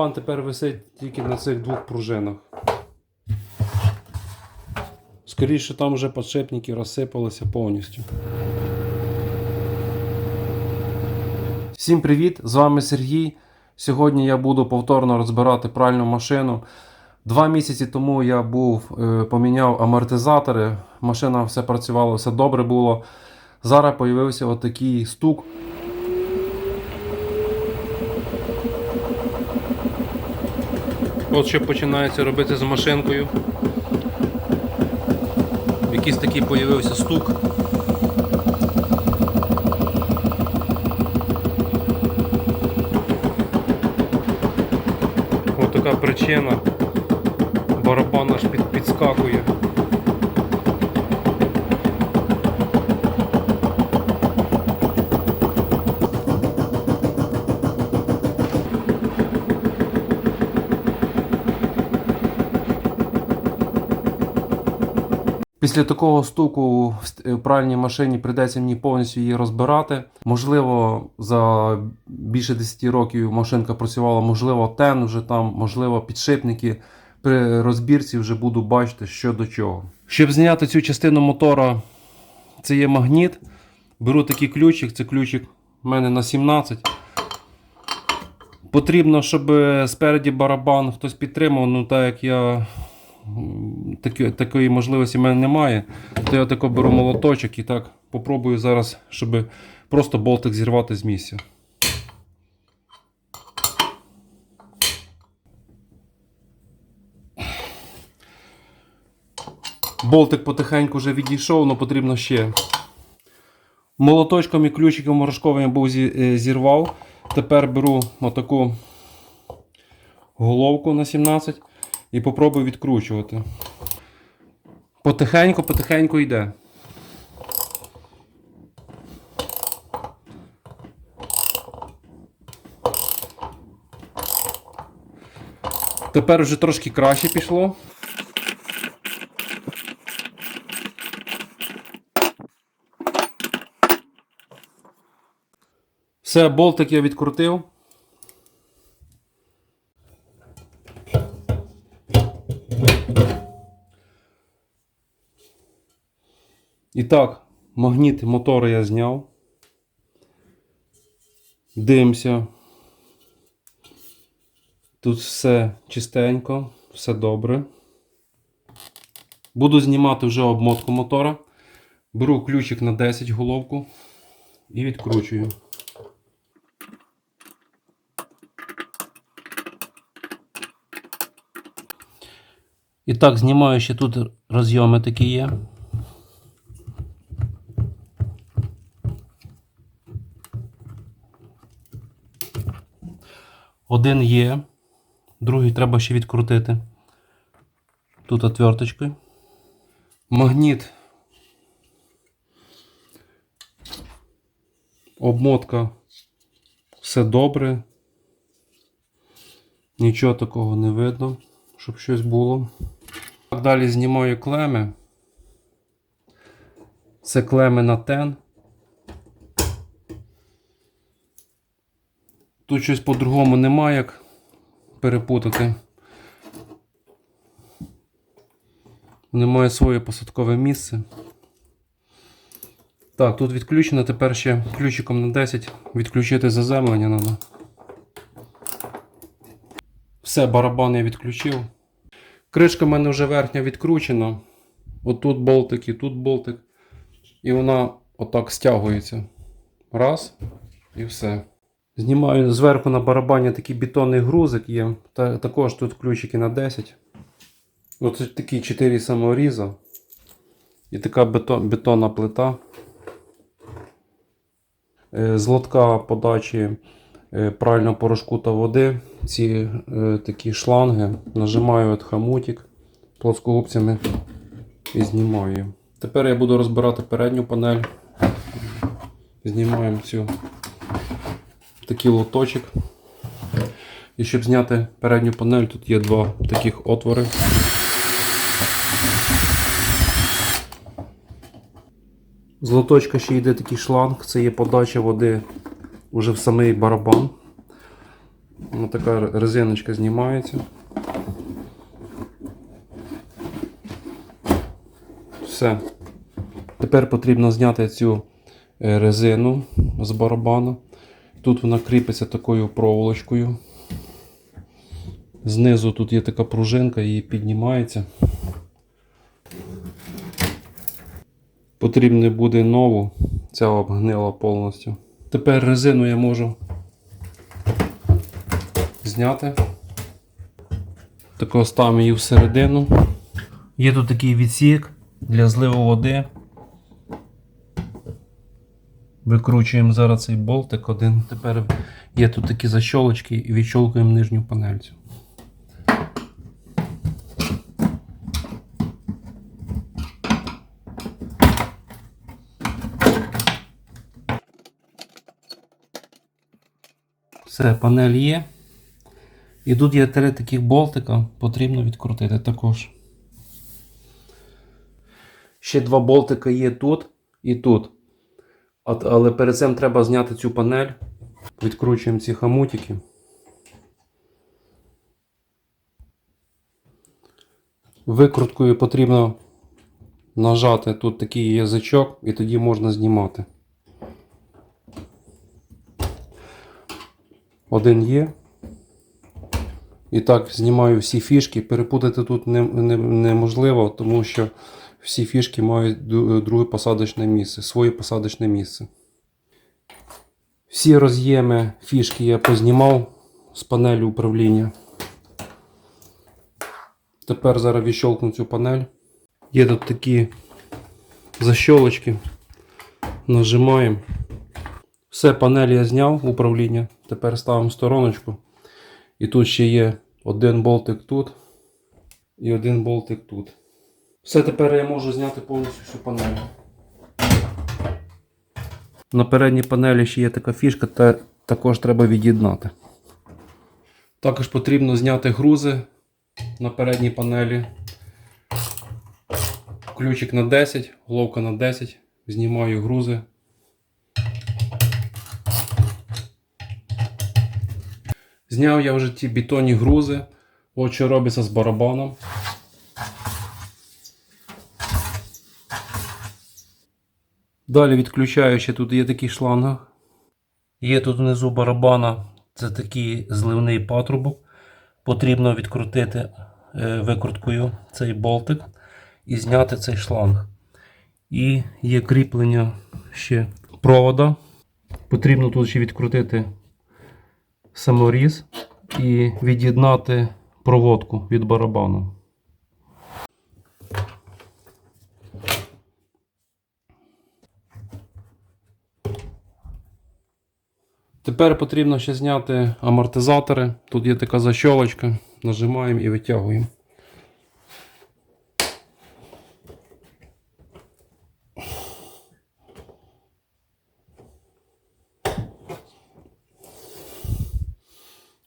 барабан тепер висить тільки на цих двох пружинах. Скоріше там вже подшипники розсипалися повністю. Всім привіт! З вами Сергій. Сьогодні я буду повторно розбирати пральну машину. Два місяці тому я був, е, поміняв амортизатори. Машина все працювала, все добре було. Зараз з'явився отакий стук. От що починається робити з машинкою. Якийсь такий з'явився стук. Ось така причина. Барабан аж під, підскакує. Після такого стуку в пральній машині прийдеться мені повністю її розбирати. Можливо, за більше 10 років машинка працювала, можливо, тен вже там, можливо, підшипники. При розбірці вже буду бачити, що до чого. Щоб зняти цю частину мотора, це є магніт. Беру такий ключик, це ключик у мене на 17. Потрібно, щоб спереді барабан хтось підтримав, ну так як я такі, такої можливості в мене немає, то я тако беру молоточок і так попробую зараз, щоб просто болтик зірвати з місця. Болтик потихеньку вже відійшов, але потрібно ще. Молоточком і ключиком морошковим я був е, зірвав. Тепер беру отаку головку на 17 і попробую відкручувати. Потихеньку, потихеньку йде. Тепер вже трошки краще пішло. Все, болтик я відкрутив. І так, магніт мотора я зняв. Дивимося. Тут все чистенько, все добре. Буду знімати вже обмотку мотора. Беру ключик на 10 головку і відкручую. І так, знімаю ще тут розйоми такі є. Один є, другий треба ще відкрутити. Тут отверточкою. Магніт. Обмотка. Все добре. Нічого такого не видно, щоб щось було. Так, Далі знімаю клеми. Це клеми на тен. Тут щось по-другому немає, як перепутати. Немає своє посадкове місце. Так, тут відключено, тепер ще ключиком на 10 відключити заземлення треба. Все, барабан я відключив. Кришка в мене вже верхня відкручена. Отут болтик і тут болтик. І вона отак стягується. Раз. І все. Знімаю зверху на барабані такий бетонний грузик є. Та, також тут ключики на 10. Ось такі 4 саморіза. І така бетон, бетонна плита. Е, З лотка подачі е, прального порошку та води. Ці е, такі шланги. Нажимаю от хамутик плоскогубцями і знімаю. Тепер я буду розбирати передню панель. Знімаємо цю такий лоточок. І щоб зняти передню панель, тут є два таких отвори. З лоточка ще йде такий шланг, це є подача води вже в самий барабан. Ось така резиночка знімається. Все. Тепер потрібно зняти цю е, резину з барабана. Тут вона кріпиться такою проволочкою. Знизу тут є така пружинка, її піднімається. Потрібно буде нову, ця обгнила повністю. Тепер резину я можу зняти. Тако ставимо її всередину. Є тут такий відсік для зливу води. Викручуємо зараз цей болтик один. Тепер є тут такі защолочки і відщолкуємо нижню панельцю. Все, панель є. І тут є три таких болтика, потрібно відкрутити також. Ще два болтика є тут і тут. От, але перед цим треба зняти цю панель. Відкручуємо ці хамутики. Викруткою потрібно нажати тут такий язичок і тоді можна знімати. Один є. І так, знімаю всі фішки. Перепутати тут не, не, неможливо, тому що всі фішки мають друге посадочне місце, своє посадочне місце. Всі роз'єми фішки я познімав з панелі управління. Тепер зараз відщолкну цю панель. Є тут такі защолочки. Нажимаємо. Все, панель я зняв управління. Тепер ставимо стороночку. І тут ще є один болтик тут і один болтик тут. Все, тепер я можу зняти повністю всю панель. На передній панелі ще є така фішка, та також треба від'єднати. Також потрібно зняти грузи на передній панелі. Ключик на 10, головка на 10. Знімаю грузи. Зняв я вже ті бетонні грузи. От що робиться з барабаном. Далі відключаю ще тут є такий шланг. Є тут внизу барабана, це такий зливний патрубок. Потрібно відкрутити е, викруткою цей болтик і зняти цей шланг. І є кріплення ще провода. Потрібно тут ще відкрутити саморіз і від'єднати проводку від барабану. Тепер потрібно ще зняти амортизатори. Тут є така защолочка. Нажимаємо і витягуємо.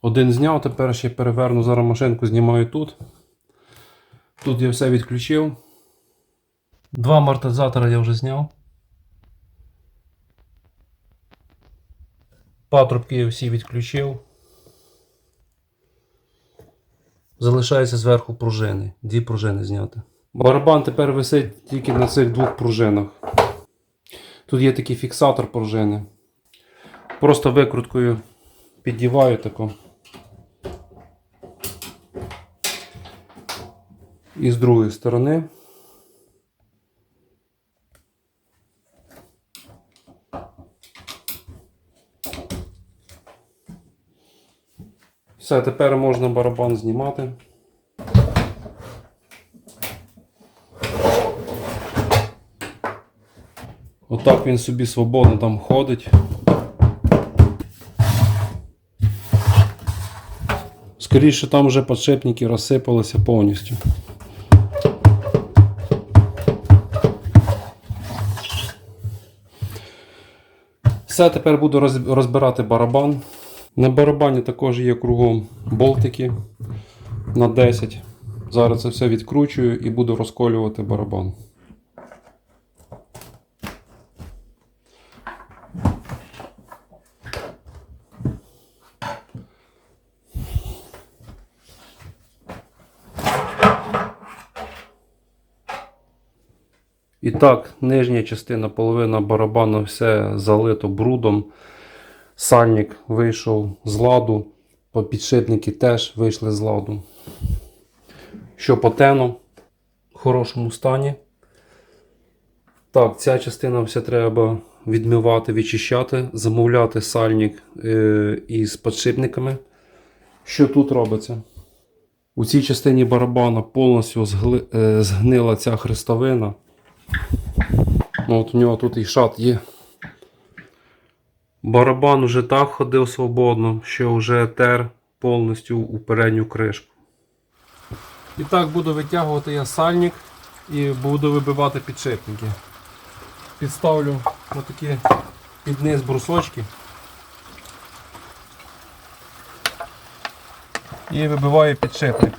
Один зняв, тепер ще переверну зараз машинку, знімаю тут. Тут я все відключив. Два амортизатора я вже зняв. Патрубки всі відключив. Залишається зверху пружини. Дві пружини зняти. Барабан тепер висить тільки на цих двох пружинах. Тут є такий фіксатор пружини. Просто викруткою піддіваю тако. І з другої сторони. Все, тепер можна барабан знімати. Отак він собі свободно там ходить. Скоріше там вже подшипники розсипалися повністю. Все, тепер буду розбирати барабан. На барабані також є кругом болтики на 10. Зараз це все відкручую і буду розколювати барабан. І так, нижня частина половина барабану все залито брудом. Сальник вийшов з ладу, підшипники теж вийшли з ладу. Що по тену в хорошому стані. Так, ця частина все треба відмивати, відчищати, замовляти сальник е, із підшипниками. Що тут робиться? У цій частині барабана повністю е, згнила ця хрестовина. Ну, от у нього тут і шат є. Барабан уже так ходив свободно, що вже тер повністю у передню кришку. І так буду витягувати я сальник і буду вибивати підшипники. Підставлю отакі під низ брусочки. І вибиваю підшипник.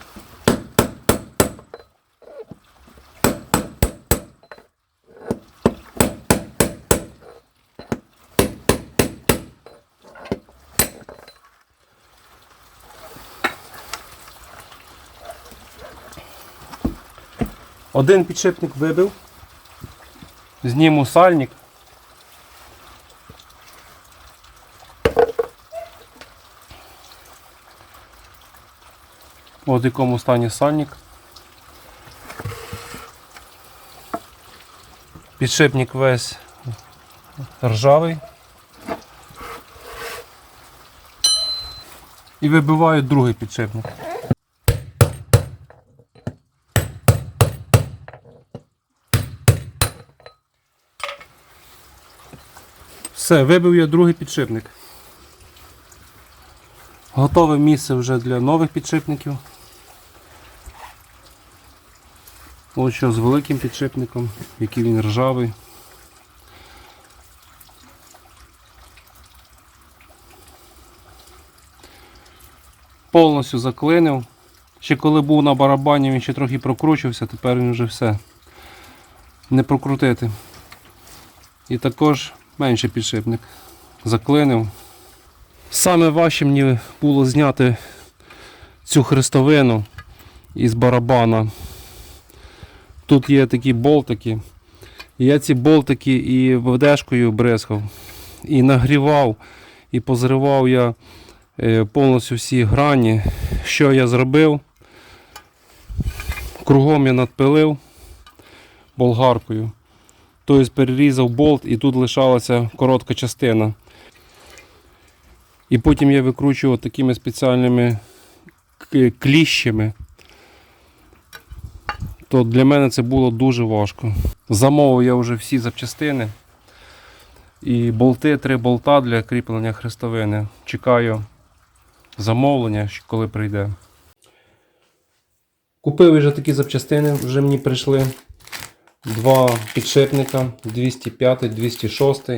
Один підшипник вибив. Зніму сальник. От в якому стані сальник. Підшипник весь ржавий. І вибиваю другий підшипник. Все, вибив я другий підшипник. Готове місце вже для нових підшипників. Ось що з великим підшипником, який він ржавий. Повністю заклинив. Ще коли був на барабані, він ще трохи прокручувався, тепер він вже все. Не прокрутити. І також менший підшипник. Заклинив. Саме важче мені було зняти цю хрестовину із барабана. Тут є такі болтики. Я ці болтики і ведешкою бризкав, і нагрівав, і позривав я е, повністю всі грані. Що я зробив? Кругом я надпилив болгаркою. Тобто перерізав болт і тут лишалася коротка частина. І потім я викручував такими спеціальними кліщами. То для мене це було дуже важко. Замовив я вже всі запчастини. І болти, три болта для кріплення хрестовини. Чекаю замовлення, коли прийде. Купив вже такі запчастини, вже мені прийшли. Два підшипника 205, 206,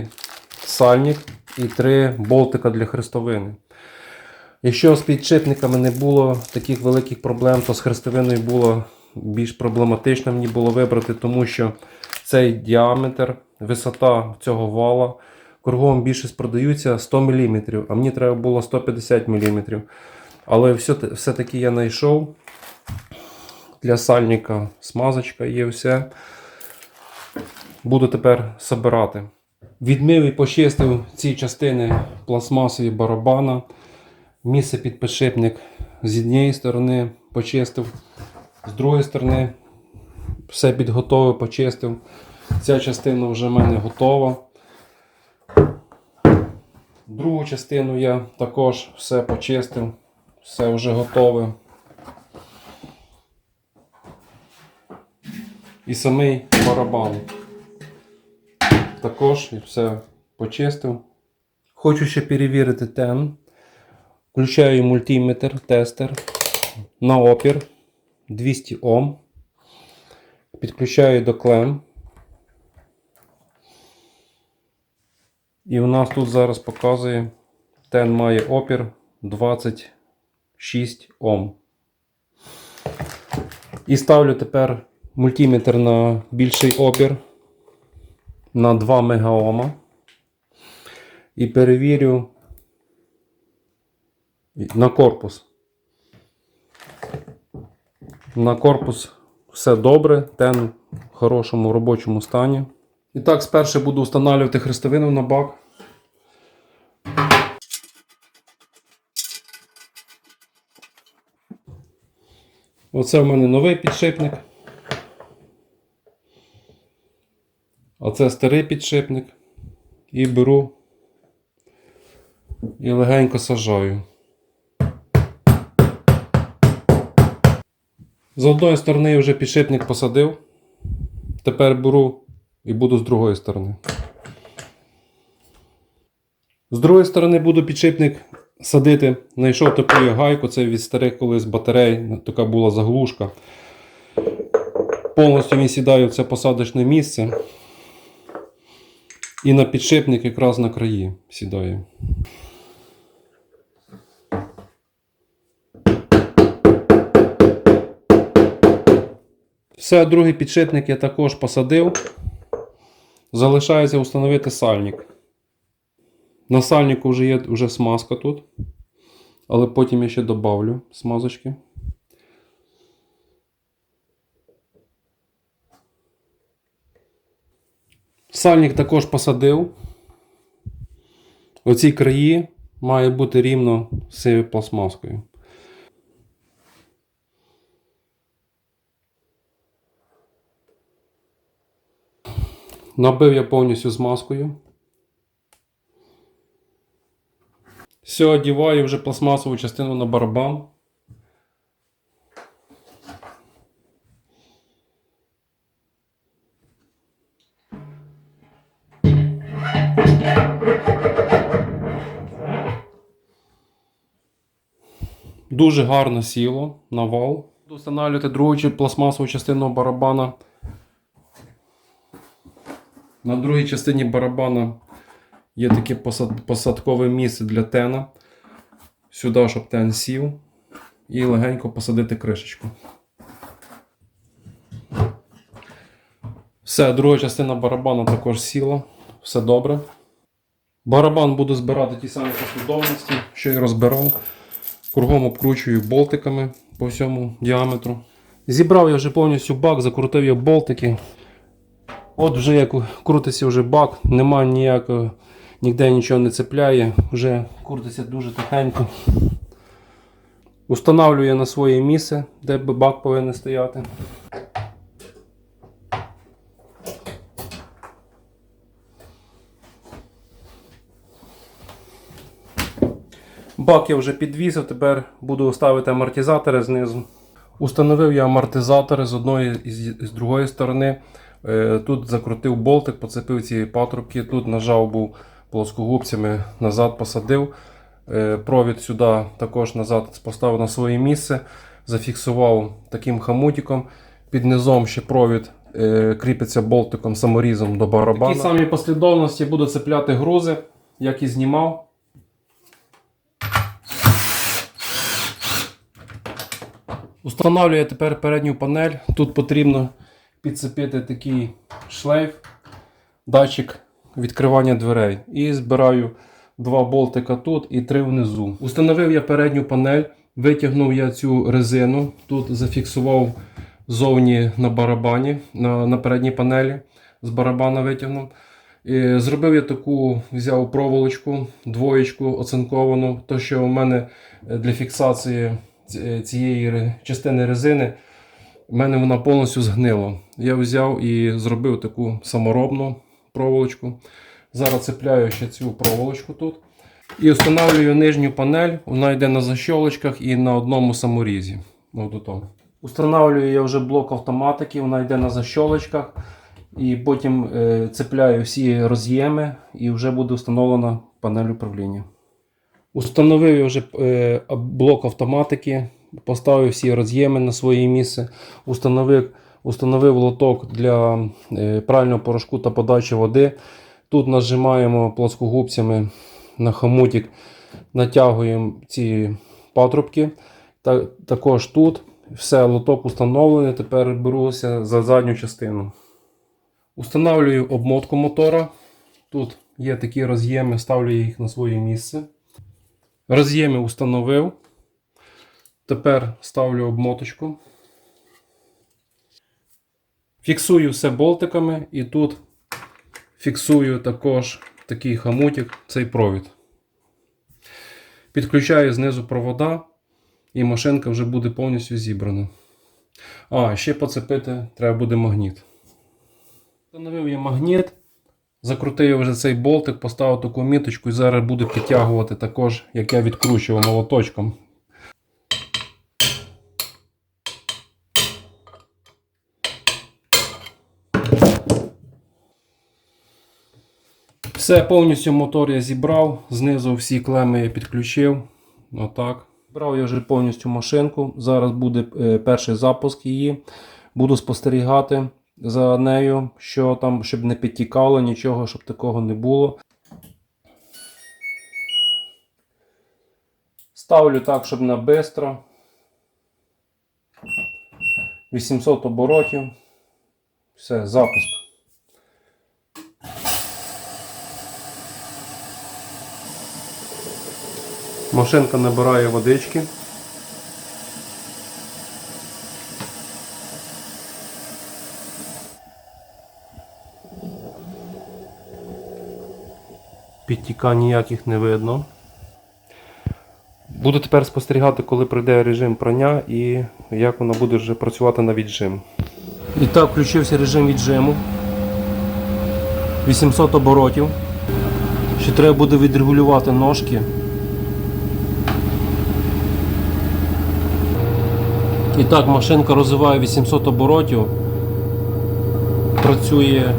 сальник і три болтика для хрестовини. Якщо з підшипниками не було таких великих проблем, то з хрестовиною було більш проблематично мені було вибрати, тому що цей діаметр, висота цього вала, кругом більшість продаються 100 мм, а мені треба було 150 мм. Але все- все-таки я знайшов для сальника смазочка є все. Буду тепер собирати. Відмив і почистив ці частини пластмасові барабана. Місце під підшипник з однієї сторони почистив, з другої сторони все підготовив, почистив. Ця частина вже в мене готова. Другу частину я також все почистив, все вже готове. І самий барабан. Також я все почистив. Хочу ще перевірити тем. Включаю мультиметр, тестер на опір 200 Ом. Підключаю до клем. І у нас тут зараз показує, тен має опір 26 Ом. І ставлю тепер мультиметр на більший опір на 2 мегаома. І перевірю на корпус. На корпус Все добре, тен в хорошому робочому стані. І так, спершу буду встановлювати хрестовину на бак. Оце в мене новий підшипник. А це старий підшипник. І беру і легенько сажаю. З одної сторони вже підшипник посадив. Тепер беру і буду з другої сторони. З другої сторони буду підшипник садити. Знайшов таку гайку, це від старих колись батарей, така була заглушка. Повністю він сідає в це посадочне місце. І на підшипник якраз на краї сідає. Все, другий підшипник я також посадив. Залишається встановити сальник. На сальнику вже є вже смазка тут. Але потім я ще добавлю смазочки. Сальник також посадив. Оці краї має бути рівно з цією пластмаскою. Набив я повністю змазкою. Все, одіваю вже пластмасову частину на барабан. Дуже гарно сіло на вал. Буду встановлювати другу пластмасову частину барабана. На другій частині барабана є таке посад- посадкове місце для тена. Сюди, щоб тен сів. І легенько посадити кришечку. Все, друга частина барабану також сіла. Все добре. Барабан буду збирати ті самі послідовності, що і розбирав. Кругом обкручую болтиками по всьому діаметру. Зібрав я вже повністю бак, закрутив я болтики. От вже як крутиться вже бак, немає ніякого, ніде нічого не цепляє, вже крутиться дуже тихенько. Устанавлюю на своє місце, де бак повинен стояти. Бак я вже підвісив, тепер буду ставити амортизатори знизу. Установив я амортизатори з одної і з другої сторони. Е, Тут закрутив болтик, поцепив ці патрубки, тут нажав був плоскогубцями, назад посадив. Е, Провід сюди також назад поставив на своє місце, зафіксував таким хамутиком. Під низом ще провід е, кріпиться болтиком саморізом до барабану. Такі самі послідовності буду цепляти грузи, як і знімав. Установлюю тепер передню панель. Тут потрібно підцепити такий шлейф, датчик відкривання дверей. І збираю два болтика тут і три внизу. Установив я передню панель, витягнув я цю резину, тут зафіксував зовні на барабані, на, на передній панелі. З барабана витягнув. І зробив я таку, взяв проволочку, двоєчку оцинковану, то що у мене для фіксації ці- цієї частини резини, в мене вона повністю згнила. Я взяв і зробив таку саморобну проволочку. Зараз цепляю ще цю проволочку тут. І встановлюю нижню панель, вона йде на защолочках і на одному саморізі. Устанавливаю я вже блок автоматики, вона йде на защолочках. І потім е, цепляю всі роз'єми і вже буде встановлена панель управління. Установив вже е, блок автоматики, поставив всі роз'єми на своє місце, установив, установив лоток для е, прального порошку та подачі води. Тут нажимаємо плоскогубцями на хомутик, натягуємо ці патрубки. Також тут все, лоток установлений. Тепер беруся за задню частину. Установлюю обмотку мотора. Тут є такі роз'єми, ставлю їх на своє місце. Роз'єми установив. Тепер ставлю обмоточку. Фіксую все болтиками і тут фіксую також такий хамутик, цей провід. Підключаю знизу провода, і машинка вже буде повністю зібрана. А, ще поцепити треба буде магніт. Встановив я магніт, закрутив вже цей болтик, поставив таку міточку і зараз буду підтягувати також, як я відкручував молоточком. Все, повністю мотор я зібрав, знизу всі клеми я підключив. Отак. Брав я вже повністю машинку. Зараз буде е, перший запуск її. Буду спостерігати за нею, що там, щоб не підтікало нічого, щоб такого не було. Ставлю так, щоб на бистро. 800 оборотів. Все, запуск. Машинка набирає водички. Підтікань ніяких не видно. Буду тепер спостерігати, коли пройде режим прання і як вона буде вже працювати на віджим. І так, включився режим віджиму. 800 оборотів. Ще треба буде відрегулювати ножки. І так, машинка розвиває 800 оборотів. Працює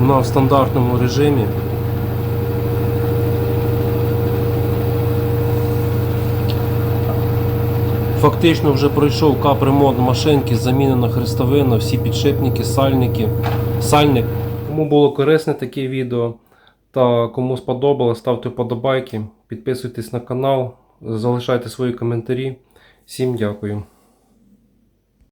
на стандартному режимі. Фактично вже пройшов капремонт машинки, замінена хрестовина, всі підшипники, сальники, сальник. Кому було корисне таке відео та кому сподобалось, ставте вподобайки, підписуйтесь на канал, залишайте свої коментарі. Всім дякую.